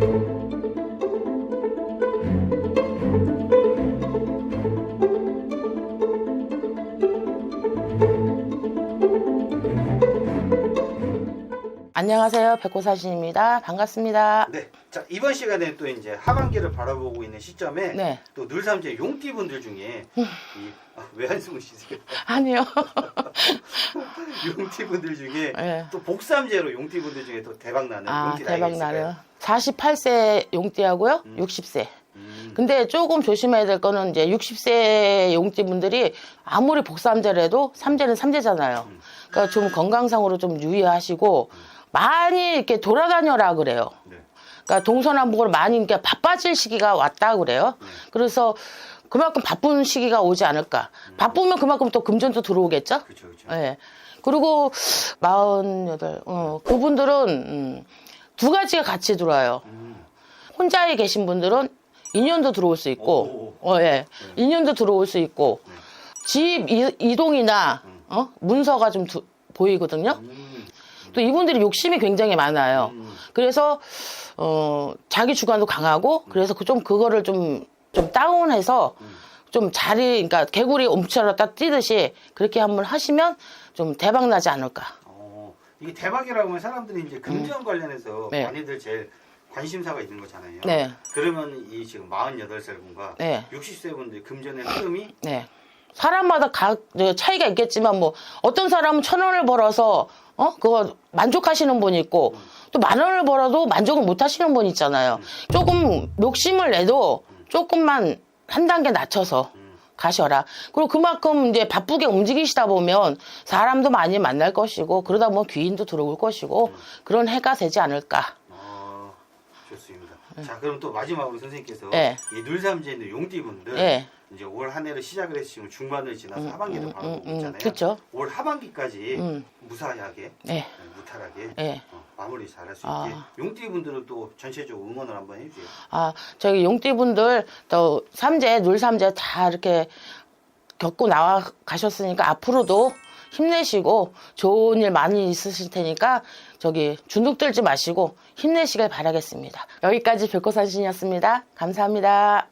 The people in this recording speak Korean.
Thank you. 안녕하세요. 백호사신입니다. 반갑습니다. 네. 자, 이번 시간에 또 이제 하반기를 바라보고 있는 시점에 네. 또 늘삼제 용띠분들 중에 이, 아, 왜 한숨을 쉬세요? 아니요. 용띠분들 중에 네. 또 복삼제로 용띠분들 중에 또 대박 나는 아, 용띠 대박 나이가 나는. 있을까요? 48세 용띠하고요. 60세. 음, 근데 조금 조심해야 될 거는 이제 60세 용띠 분들이 아무리 복삼제라도 삼제는 삼제잖아요. 그러니까 좀 건강상으로 좀 유의하시고 많이 이렇게 돌아다녀라 그래요. 네. 그러니까 동서남북으로 많이 이렇게 바빠질 시기가 왔다 그래요. 그래서 그만큼 바쁜 시기가 오지 않을까. 바쁘면 그만큼 또 금전도 들어오겠죠. 그렇죠, 그렇죠. 예. 그리고 마흔여덟, 어, 그분들은 음, 두 가지가 같이 들어와요. 음, 혼자에 계신 분들은 인연도 들어올 수 있고, 오. 어, 예. 인연도 들어올 수 있고, 네. 집 이, 이동이나 어? 문서가 좀 두- 보이거든요. 음, 또 이분들이 욕심이 굉장히 많아요. 음. 그래서 어, 자기 주관도 강하고 그래서 그 좀 그거를 좀 좀 다운해서 좀 자리 그러니까 개구리 딱 뛰듯이 그렇게 한번 하시면 좀 대박 나지 않을까. 어, 이게 대박이라고 하면 사람들이 이제 금전 관련해서 네. 많이들 제일 관심사가 있는 거잖아요. 네. 그러면 이 지금 48살 분과 네. 60세 분들 금전의 흐름이 네. 사람마다 각 저, 차이가 있겠지만 뭐 어떤 사람은 천 원을 벌어서 어 그거 만족하시는 분이 있고 또 만 원을 벌어도 만족을 못 하시는 분 있잖아요. 조금 욕심을 내도 조금만 한 단계 낮춰서 가셔라. 그리고 그만큼 이제 바쁘게 움직이시다 보면 사람도 많이 만날 것이고 그러다 보면 귀인도 들어올 것이고 그런 해가 되지 않을까. 어, 좋습니다. 자, 그럼 또 마지막으로 선생님께서 네. 이 늘삼지에 있는 용띠분들 네. 이제 올 한 해를 시작을 지금 중반을 지나서 하반기를 음, 바라보고 음, 있잖아요. 그쵸. 올 하반기까지 음. 무사하게, 네. 무탈하게 네. 어, 마무리 잘 할 수 아. 있게 용띠분들은 또 전체적으로 응원을 한번 해주세요. 아, 저기 용띠분들 또 삼재, 눌삼재 다 이렇게 겪고 나와 가셨으니까 앞으로도 힘내시고 좋은 일 많이 있으실 테니까 저기 주눅 들지 마시고 힘내시길 바라겠습니다. 여기까지 백호산신이었습니다. 감사합니다.